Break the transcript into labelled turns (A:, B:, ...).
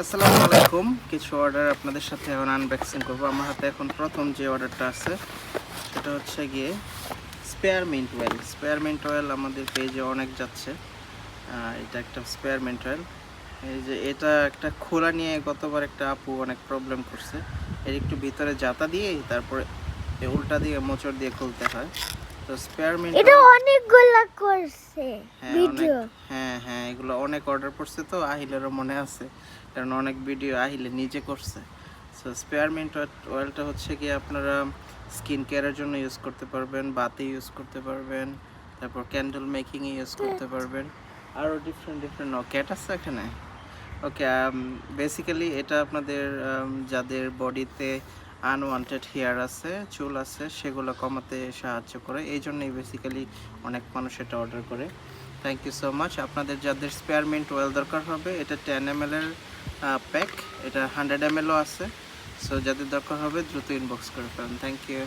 A: আসসালামু আলাইকুম। কিছু অর্ডার আপনাদের সাথে এখন আনবক্সিং করব। আমার হাতে এখন প্রথম যে অর্ডারটা আছে সেটা হচ্ছে গিয়ে স্পেয়ারমিন্ট অয়েল স্পেয়ারমিন্ট অয়েল আমাদের পেজে অনেক যাচ্ছে। এটা একটা স্পেয়ারমিন্ট অয়েল এই যে এটা একটা খোলা নিয়ে গতবার একটা আপু অনেক প্রবলেম করছে। এর একটু ভিতরে জাতা দিয়ে তারপরে উল্টা দিয়ে মোচড় দিয়ে খুলতে হয়। তো স্পেয়ারমিন্ট
B: এটা অনেকগুলা করছে ভিডিও
A: হ্যাঁ এগুলো অনেক অর্ডার করছে তো আহিলেরও মনে আছে। কারণ অনেক ভিডিও আহিলে নিজে করছে। সো স্পেয়ারমিন্ট অয়েলটা হচ্ছে কি আপনারা স্কিন কেয়ারের জন্য ইউজ করতে পারবেন বাতি ইউজ করতে পারবেন তারপর ক্যান্ডেল মেকিংয়ে ইউজ করতে পারবেন। আরও ডিফারেন্ট ডিফারেন্ট ক্যাট আছে এখানে। ওকে বেসিক্যালি এটা আপনাদের um, যাদের বডিতে আনওয়ান্টেড হেয়ার আছে চুল আছে সেগুলো কমাতে সাহায্য করে। এই জন্যই বেসিক্যালি অনেক মানুষ এটা অর্ডার করে। থ্যাংক ইউ সো মাচ আপনাদের যাদের স্পেয়ারমেন্ট ওয়েল দরকার হবে, এটা টেন এম এর প্যাক এটা হান্ড্রেড এম এলও আছে। সো যাদের দরকার হবে, দ্রুত ইনবক্স করে ফেলেন। Thank you